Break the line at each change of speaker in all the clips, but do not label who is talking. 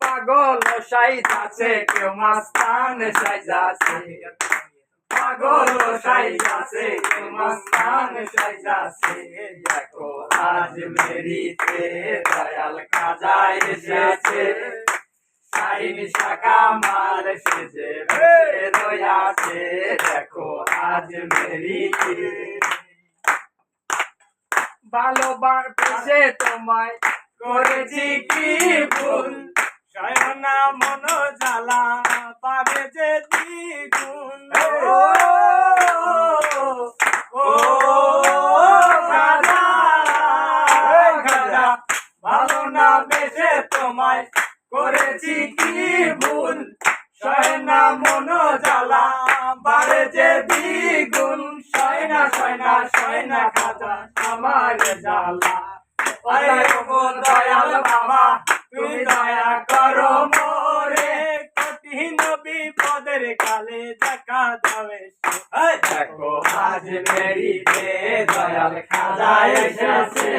পাগল সাইজাছে কেউ মাস্তান সাইজাছে পাগল সাইজাছে কেউ মাস্তান সাইজাছে দেখো আজ মেরিতে দয়াল খাজা এসেছে। সাইন শাখা মাল সেজে রয়াছে দেখো আজ মেরিতে। ভালোবাসে তোমায় করেছি কি ভুল?
শয়না মন জ্বালা পাবে যে
ভালো না বেশে তোমায় করেছি কি ভুল? সয়না মন জ্বালা বাড়ে যে দ্বিগুণ, সয়না সয়না সয়না খাজা, আমার জ্বালা। আরে ও দয়াল বাবা, তুমি দয়া করো মোরে।
কঠিন বিপদের কালে দেখা যাবে
দেখো, আজ মেরিতে দয়াল খাজা এসেছে।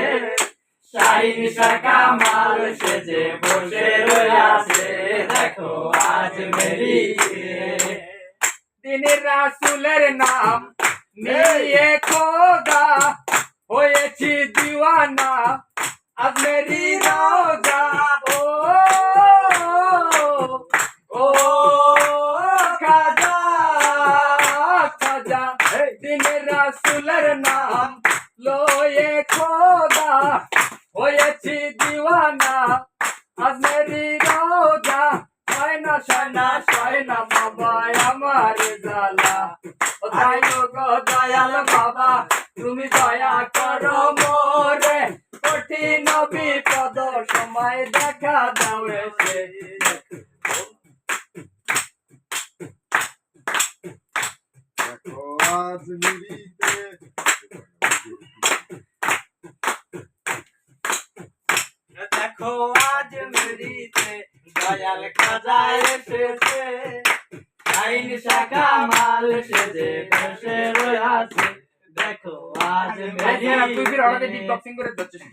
শাহিন শাখা মাল সেজে বসে রয়েছে দেখো, আজ মেরিতে मेरा सुलर नाम मिलिए खोगा हो ये छी दीवाना अब मेरी रोगा ओ ओ खाजा खाजा। दिन रसुलर नाम लो ये खोगा हो ये छी दीवाना अब मेरी সয়না সয়না বাবা আমার জালা তাই গো দয়াল বাবা তুমি দয়া করো মোরে। কঠিন বিপদ সময় দেখা দাও এসে।
দেখো আজ মিলিতে
দেখো আজ মেরিতে দয়াল খাজা এসেছে। আইন শাখা মাল সেজে বসে রয়েছে। দেখো আজ
তুই ফির হঠাৎ
মেরিতে
বিগ বক্সিং করে যাচ্ছিস